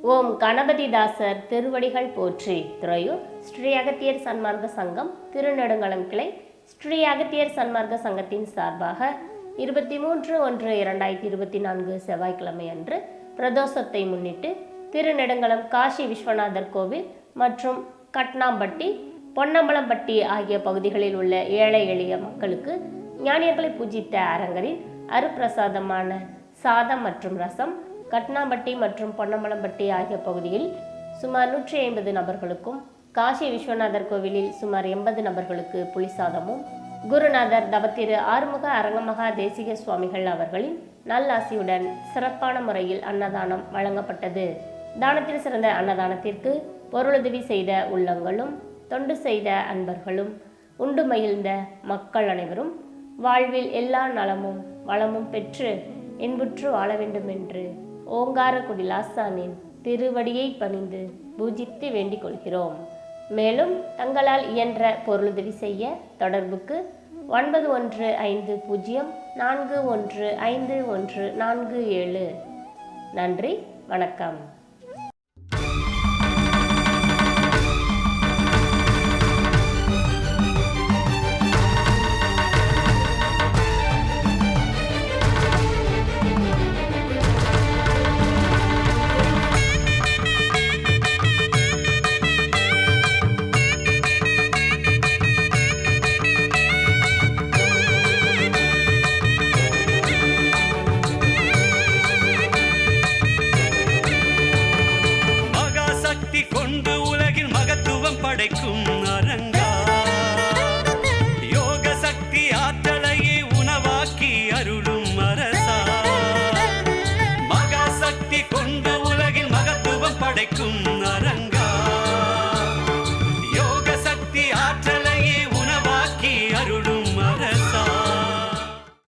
ஓம் கணபதிதாசர் திருவடிகள் போற்றி. துறையூர் ஸ்ரீ அகத்தியர் சன்மார்க்க சங்கம் திருநெடுங்களம் கிளை ஸ்ரீ அகத்தியர் சன்மார்க்க சங்கத்தின் சார்பாக இருபத்தி மூன்று ஒன்று இரண்டாயிரத்தி இருபத்தி நான்கு செவ்வாய்க்கிழமை அன்று பிரதோஷத்தை முன்னிட்டு திருநெடுங்களம் காசி விஸ்வநாதர் கோவில் மற்றும் கட்னாம்பட்டி பொன்னம்பலம்பட்டி ஆகிய பகுதிகளில் உள்ள ஏழை எளிய மக்களுக்கு ஞானியர்களை பூஜித்த அரங்கரின் அருப்பிரசாதமான சாதம் மற்றும் ரசம் கட்னாம்பட்டி மற்றும் பொன்னம்பலம்பட்டி ஆகிய பகுதியில் சுமார் நூற்றி ஐம்பது நபர்களுக்கும் காசி விஸ்வநாதர் கோவிலில் சுமார் எண்பது நபர்களுக்கு புலிசாதமும் குருநாதர் தவத்திரு ஆறுமுக அரங்கமகா தேசிக சுவாமிகள் அவர்களின் நல்லாசியுடன் சிறப்பான முறையில் அன்னதானம் வழங்கப்பட்டது. தானத்தில் சிறந்த அன்னதானத்திற்கு பொருளுதவி செய்த உள்ளங்களும் தொண்டு செய்த அன்பர்களும் உண்டு மகிழ்ந்த மக்கள் அனைவரும் வாழ்வில் எல்லா நலமும் வளமும் பெற்று இன்புற்று வாழ வேண்டும் என்று ஓங்காரக்குடி லாசானின் திருவடியை பணிந்து பூஜித்து வேண்டிக் கொள்கிறோம். மேலும் தங்களால் இயன்ற பொருளுதவி செய்ய தொடர்புக்கு ஒன்பது ஒன்று ஐந்து பூஜ்ஜியம் நான்கு ஒன்று ஐந்து ஒன்று நான்கு ஏழு. நன்றி வணக்கம். மகாசக்தி